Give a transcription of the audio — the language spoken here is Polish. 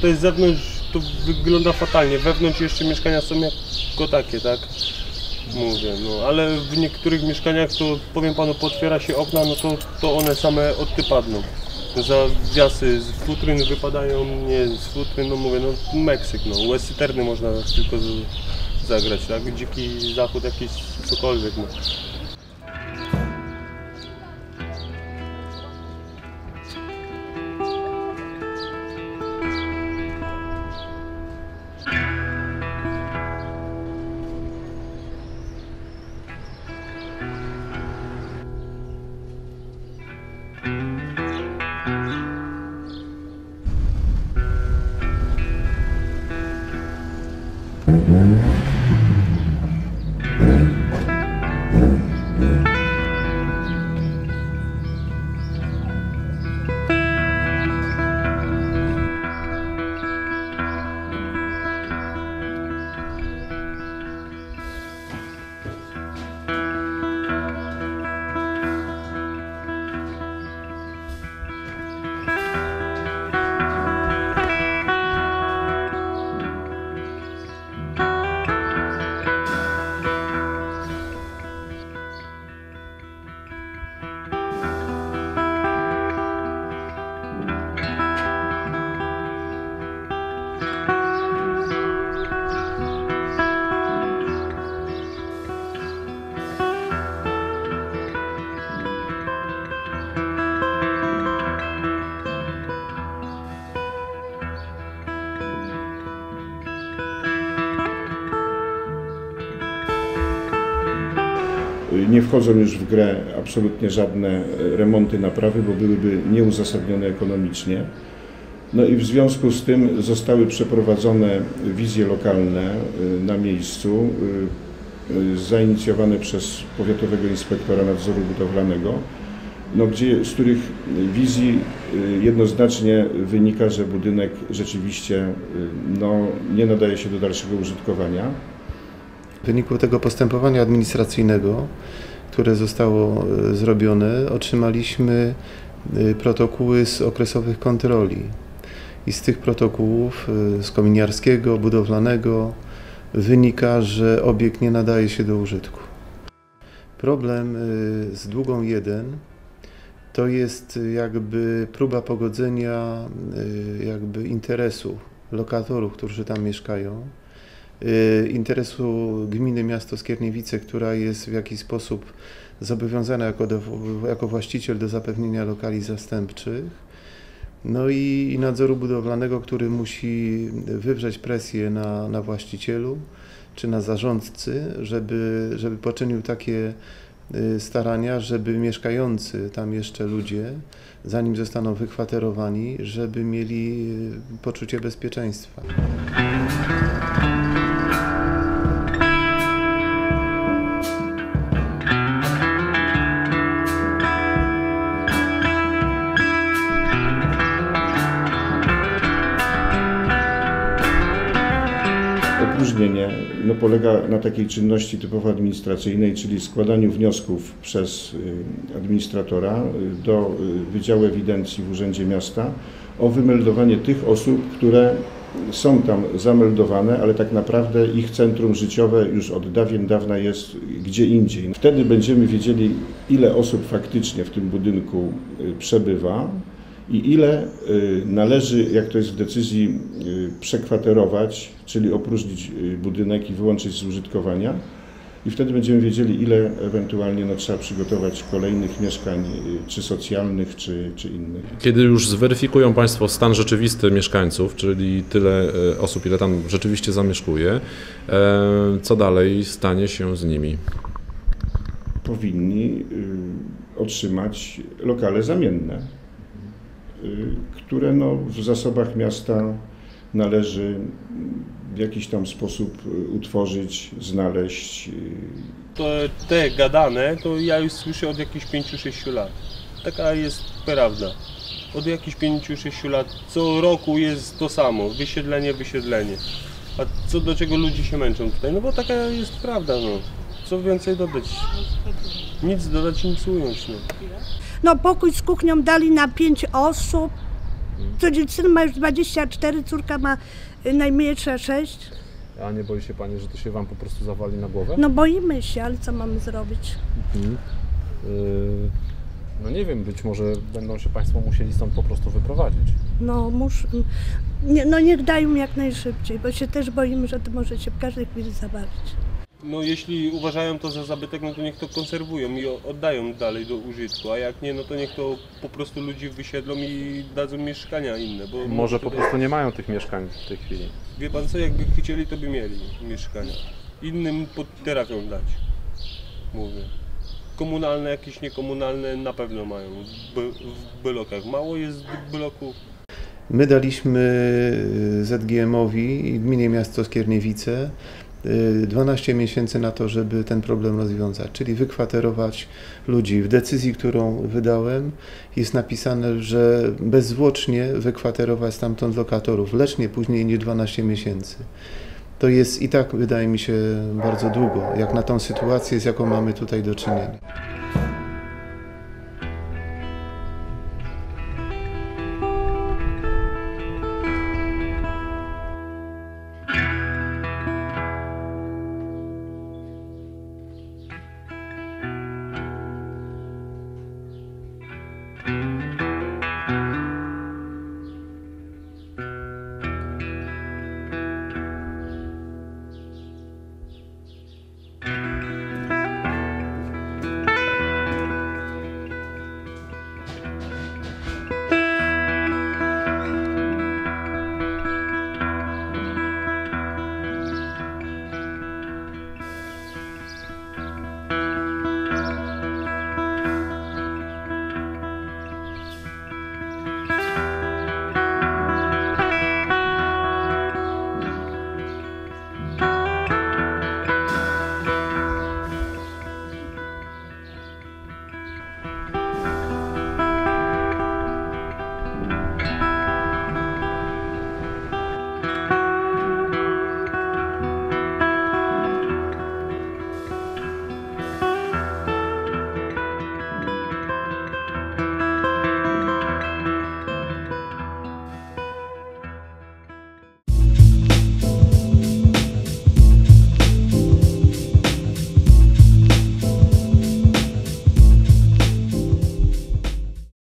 tutaj z zewnątrz to wygląda fatalnie. Wewnątrz jeszcze mieszkania są jako takie, tak? Mówię, no ale w niektórych mieszkaniach to powiem panu, potwiera się okna, no to, to one same odtypadną. Zawiasy z futryn wypadają, nie z futryn, no mówię, no Meksyk, no westerny można tylko zagrać, tak? Dziki zachód jakiś, cokolwiek, no. Nie wchodzą już w grę absolutnie żadne e, remonty, naprawy, bo byłyby nieuzasadnione ekonomicznie. No i w związku z tym zostały przeprowadzone wizje lokalne e, na miejscu, e, zainicjowane przez powiatowego inspektora nadzoru budowlanego, no gdzie, z których wizji jednoznacznie wynika, że budynek rzeczywiście no, nie nadaje się do dalszego użytkowania. W wyniku tego postępowania administracyjnego, które zostało e, zrobione, otrzymaliśmy e, protokoły z okresowych kontroli. I z tych protokołów, e, z kominiarskiego, budowlanego, wynika, że obiekt nie nadaje się do użytku. Problem z długą 1 to jest jakby próba pogodzenia jakby interesu lokatorów, którzy tam mieszkają, interesu gminy miasto Skierniewice, która jest w jakiś sposób zobowiązana jako, do, jako właściciel do zapewnienia lokali zastępczych. No i, i nadzoru budowlanego, który musi wywrzeć presję na, na właścicielu czy na zarządcy, żeby, żeby poczynił takie y, starania, żeby mieszkający tam jeszcze ludzie, zanim zostaną wykwaterowani, żeby mieli y, poczucie bezpieczeństwa. Opóźnienie no, polega na takiej czynności typowo administracyjnej, czyli składaniu wniosków przez y, administratora y, do y, Wydziału Ewidencji w Urzędzie Miasta o wymeldowanie tych osób, które są tam zameldowane, ale tak naprawdę ich centrum życiowe już od dawien dawna jest gdzie indziej. Wtedy będziemy wiedzieli, ile osób faktycznie w tym budynku przebywa, i ile y, należy, jak to jest w decyzji, y, przekwaterować, czyli opróżnić y, budynek i wyłączyć z użytkowania. I wtedy będziemy wiedzieli, ile ewentualnie no, trzeba przygotować kolejnych mieszkań, czy socjalnych, czy, czy innych. Kiedy już zweryfikują Państwo stan rzeczywisty mieszkańców, czyli tyle osób, ile tam rzeczywiście zamieszkuje, co dalej stanie się z nimi? Powinni otrzymać lokale zamienne które no, w zasobach miasta należy w jakiś tam sposób y, utworzyć, znaleźć. Y. To te gadane to ja już słyszę od jakichś 5-6 lat. Taka jest prawda. Od jakichś 5-6 lat co roku jest to samo, wysiedlenie, wysiedlenie. A co do czego ludzie się męczą tutaj? No bo taka jest prawda, no. Co więcej dodać? Nic dodać, nic ująć, no. No pokój z kuchnią dali na pięć osób. Co syn ma już 24, córka ma y, najmniejsza 6. A nie boi się Pani, że to się Wam po prostu zawali na głowę? No boimy się, ale co mamy zrobić? Mhm. Y, No nie wiem, być może będą się Państwo musieli stąd po prostu wyprowadzić. No musz, nie, no niech dają jak najszybciej, bo się też boimy, że to może się w każdej chwili zawalić. No jeśli uważają to za zabytek, no to niech to konserwują i oddają dalej do użytku, a jak nie, no to niech to po prostu ludzi wysiedlą i dadzą mieszkania inne, bo Może po prostu nie mają tych mieszkań w tej chwili. Wie pan co, jakby chcieli, to by mieli mieszkania. Innym potrafią dać, mówię. Komunalne, jakieś niekomunalne na pewno mają w, w blokach. Mało jest bloków. My daliśmy y, ZGM-owi i Gminie Miasto Skierniewice 12 miesięcy na to, żeby ten problem rozwiązać, czyli wykwaterować ludzi. W decyzji, którą wydałem, jest napisane, że bezzwłocznie wykwaterować stamtąd lokatorów, lecz nie później niż 12 miesięcy. To jest i tak, wydaje mi się, bardzo długo, jak na tą sytuację, z jaką mamy tutaj do czynienia.